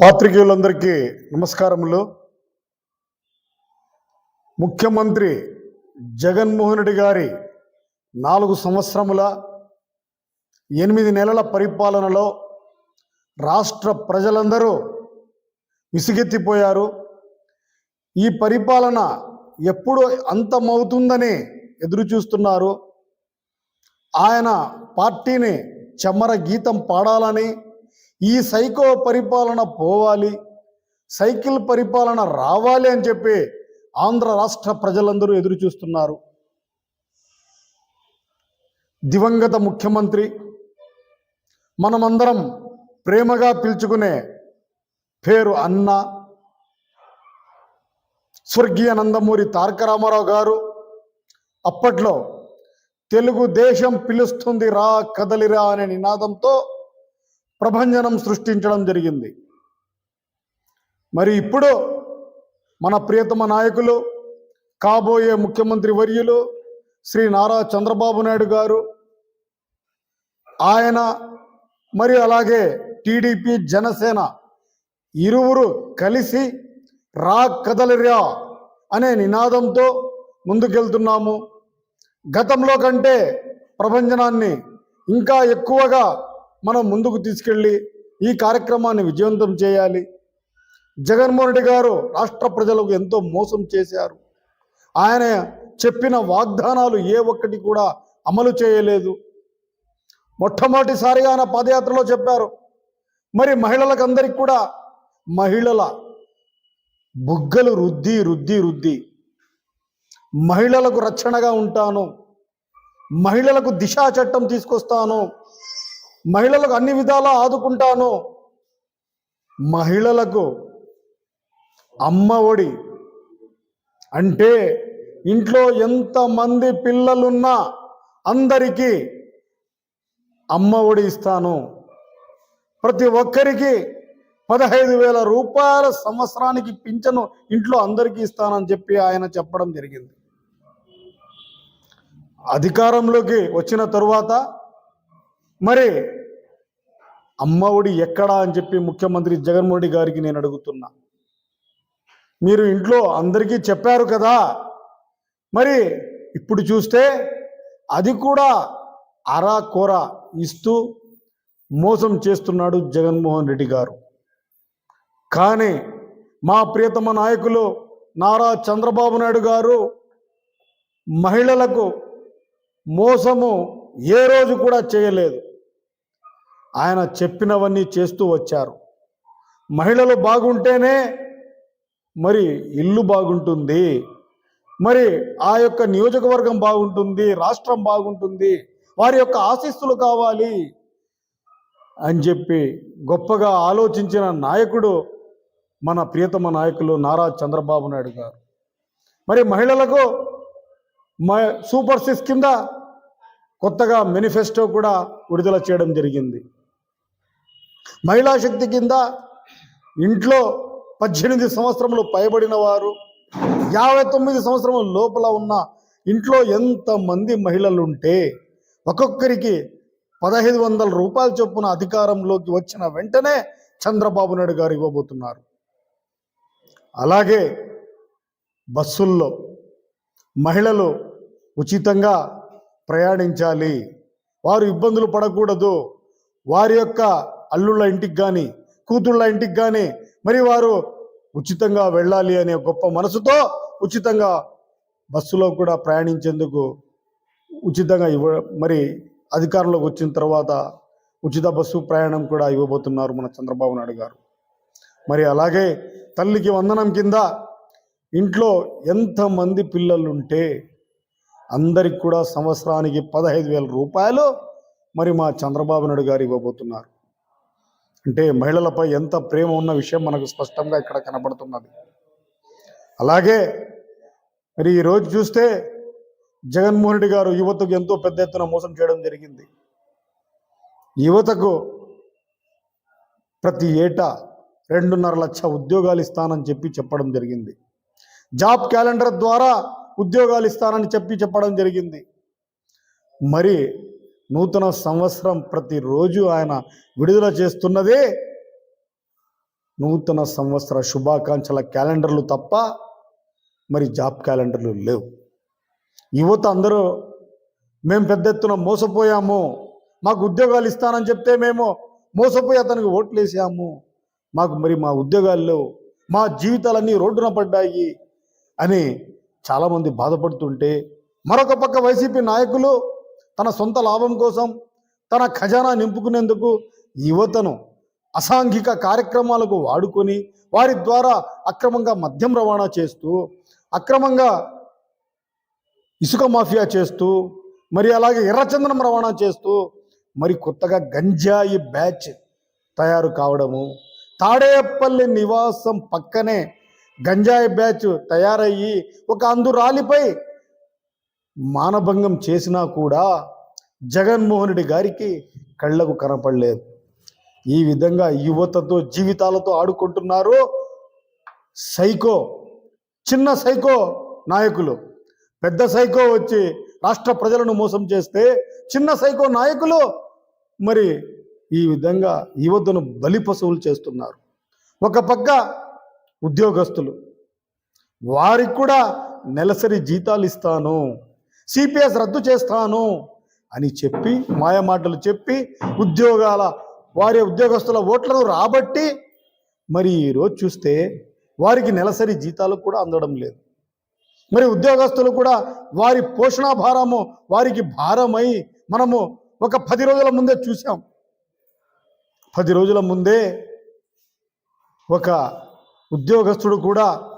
పాత్రికేయులందరికీ నమస్కారములు. ముఖ్యమంత్రి జగన్మోహన్ రెడ్డి గారి నాలుగు సంవత్సరముల ఎనిమిది నెలల పరిపాలనలో రాష్ట్ర ప్రజలందరూ విసిగెత్తిపోయారు. ఈ పరిపాలన ఎప్పుడు అంతమవుతుందని ఎదురు చూస్తున్నారు ఆయన పార్టీని చెమ్మర గీతం పాడాలని ఈ సైకో పరిపాలన పోవాలి సైకిల్ పరిపాలన రావాలి అని చెప్పి ఆంధ్ర రాష్ట్ర ప్రజలందరూ ఎదురు చూస్తున్నారు. దివంగత ముఖ్యమంత్రి మనమందరం ప్రేమగా పిలుచుకునే పేరు అన్న స్వర్గీయ నందమూరి తారక రామారావు గారు అప్పట్లో తెలుగుదేశం పిలుస్తుంది రా కదలిరా అనే నినాదంతో ప్రభంజనం సృష్టించడం జరిగింది. మరి ఇప్పుడు మన ప్రియతమ నాయకులు కాబోయే ముఖ్యమంత్రి వర్యులు శ్రీ నారా చంద్రబాబు నాయుడు గారు ఆయన మరి అలాగే టీడీపీ జనసేన ఇరువురు కలిసి రా కదలిరా అనే నినాదంతో ముందుకెళ్తున్నాము. గతంలో కంటే ప్రభంజనాన్ని ఇంకా ఎక్కువగా మనం ముందుకు తీసుకెళ్ళి ఈ కార్యక్రమాన్ని విజయవంతం చేయాలి. జగన్మోహన్ రెడ్డి గారు రాష్ట్ర ప్రజలకు ఎంతో మోసం చేశారు. ఆయన చెప్పిన వాగ్దానాలు ఏ ఒక్కటి కూడా అమలు చేయలేదు. మొట్టమొదటిసారిగా ఆయన పాదయాత్రలో చెప్పారు. మరి మహిళలకు అందరికి కూడా మహిళల బుగ్గలు రుద్ది రుద్ది రుద్ది. మహిళలకు రక్షణగా ఉంటాను. మహిళలకు దిశా చట్టం తీసుకొస్తాను. మహిళలకు అన్ని విధాలా ఆదుకుంటాను. మహిళలకు అమ్మ ఒడి అంటే ఇంట్లో ఎంతమంది పిల్లలున్నా అందరికీ అమ్మ ఒడి ఇస్తాను. ప్రతి ఒక్కరికి పదహైదు వేల రూపాయల సంవత్సరానికి పింఛను ఇంట్లో అందరికీ ఇస్తానని చెప్పి ఆయన చెప్పడం జరిగింది. అధికారంలోకి వచ్చిన తరువాత మరి అమ్మ ఒడి ఎక్కడా అని చెప్పి ముఖ్యమంత్రి జగన్మోహన్ రెడ్డి గారికి నేను అడుగుతున్నా. మీరు ఇంట్లో అందరికీ చెప్పారు కదా. మరి ఇప్పుడు చూస్తే అది కూడా అరా కూర ఇస్తూ మోసం చేస్తున్నాడు జగన్మోహన్ రెడ్డి గారు. కానీ మా ప్రియతమ నాయకులు నారా చంద్రబాబు నాయుడు గారు మహిళలకు మోసము ఏ రోజు కూడా చేయలేదు. ఆయన చెప్పినవన్నీ చేస్తూ వచ్చారు. మహిళలు బాగుంటేనే మరి ఇల్లు బాగుంటుంది. మరి ఆ యొక్క నియోజకవర్గం బాగుంటుంది రాష్ట్రం బాగుంటుంది వారి యొక్క ఆశీస్సులు కావాలి అని చెప్పి గొప్పగా ఆలోచించిన నాయకుడు మన ప్రియతమ నాయకులు నారా చంద్రబాబు నాయుడు గారు. మరి మహిళలకు మ సూపర్ సిక్స్ కింద కొత్తగా మేనిఫెస్టో కూడా విడుదల చేయడం జరిగింది. మహిళా శక్తి కింద ఇంట్లో పద్దెనిమిది సంవత్సరములు పైబడిన వారు యాభై తొమ్మిది సంవత్సరముల లోపల ఉన్న ఇంట్లో ఎంతమంది మహిళలు ఉంటే ఒక్కొక్కరికి పదహైదు వందల రూపాయల చొప్పున అధికారంలోకి వచ్చిన వెంటనే చంద్రబాబు నాయుడు గారు ఇవ్వబోతున్నారు. అలాగే బస్సుల్లో మహిళలు ఉచితంగా ప్రయాణించాలి వారు ఇబ్బందులు పడకూడదు వారి యొక్క అల్లుళ్ళ ఇంటికి కానీ కూతుళ్ళ ఇంటికి కానీ మరి వారు ఉచితంగా వెళ్ళాలి అనే గొప్ప మనసుతో ఉచితంగా బస్సులో కూడా ప్రయాణించేందుకు ఉచితంగా ఇవ్వ మరి అధికారంలోకి వచ్చిన తర్వాత ఉచిత బస్సు ప్రయాణం కూడా ఇవ్వబోతున్నారు మన చంద్రబాబు నాయుడు గారు. మరి అలాగే తల్లికి వందనం కింద ఇంట్లో ఎంతమంది పిల్లలుంటే అందరికి కూడా సంవత్సరానికి పదహైదు వేల రూపాయలు మరి మా చంద్రబాబు నాయుడు గారు ఇవ్వబోతున్నారు. అంటే మహిళలపై ఎంత ప్రేమ ఉన్న విషయం మనకు స్పష్టంగా ఇక్కడ కనబడుతున్నది. అలాగే మరి ఈరోజు చూస్తే జగన్మోహన్ రెడ్డి గారు యువతకు ఎంతో పెద్ద ఎత్తున మోసం చేయడం జరిగింది. యువతకు ప్రతి ఏటా రెండున్నర లక్ష ఉద్యోగాలు ఇస్తానని చెప్పి చెప్పడం జరిగింది. జాబ్ క్యాలెండర్ ద్వారా ఉద్యోగాలు ఇస్తానని చెప్పి చెప్పడం జరిగింది. మరి నూతన సంవత్సరం ప్రతిరోజు ఆయన విడుదల చేస్తున్నదే. నూతన సంవత్సర శుభాకాంక్షల క్యాలెండర్లు తప్ప మరి జాబ్ క్యాలెండర్లు లేవు. యువత అందరూ మేము పెద్ద ఎత్తున మోసపోయాము మాకు ఉద్యోగాలు ఇస్తానని చెప్తే మేము మోసపోయి అతనికి ఓట్లు వేసాము మాకు మరి మా ఉద్యోగాలు లేవు మా జీవితాలన్నీ రోడ్డున పడ్డాయి అని చాలామంది బాధపడుతుంటే మరొక పక్క వైసీపీ నాయకులు తన సొంత లాభం కోసం తన ఖజానా నింపుకునేందుకు యువతను అసాంఘిక కార్యక్రమాలకు వాడుకొని వారి ద్వారా అక్రమంగా మద్యం రవాణా చేస్తూ అక్రమంగా ఇసుక మాఫియా చేస్తూ మరి అలాగే ఎర్రచందనం రవాణా చేస్తూ మరి కొత్తగా గంజాయి బ్యాచ్ తయారు కావడము తాడేపల్లి నివాసం పక్కనే గంజాయి బ్యాచ్ తయారయ్యి ఒక అందురాలిపై మానభంగం చేసినా కూడా జగన్మోహన్ రెడ్డి గారికి కళ్ళకు కనపడలేదు. ఈ విధంగా యువతతో జీవితాలతో ఆడుకుంటున్నారు సైకో చిన్న సైకో నాయకులు. పెద్ద సైకో వచ్చి రాష్ట్ర ప్రజలను మోసం చేస్తే చిన్న సైకో నాయకులు మరి ఈ విధంగా యువతను బలి పశువులు చేస్తున్నారు. ఒక పక్క ఉద్యోగస్తులు వారికి కూడా నెలసరి జీతాలు ఇస్తాను. సిపిఎస్ రద్దు చేస్తాను అని చెప్పి మాయమాటలు చెప్పి ఉద్యోగాల వారి ఉద్యోగస్తుల ఓట్లను రాబట్టి మరి ఈరోజు చూస్తే వారికి నెలసరి జీతాలు కూడా అందడం లేదు. మరి ఉద్యోగస్తులు కూడా వారి పోషణ భారము వారికి భారమై మనము ఒక పది రోజుల ముందే చూసాం పది రోజుల ముందే ఒక ఉద్యోగస్తుడు కూడా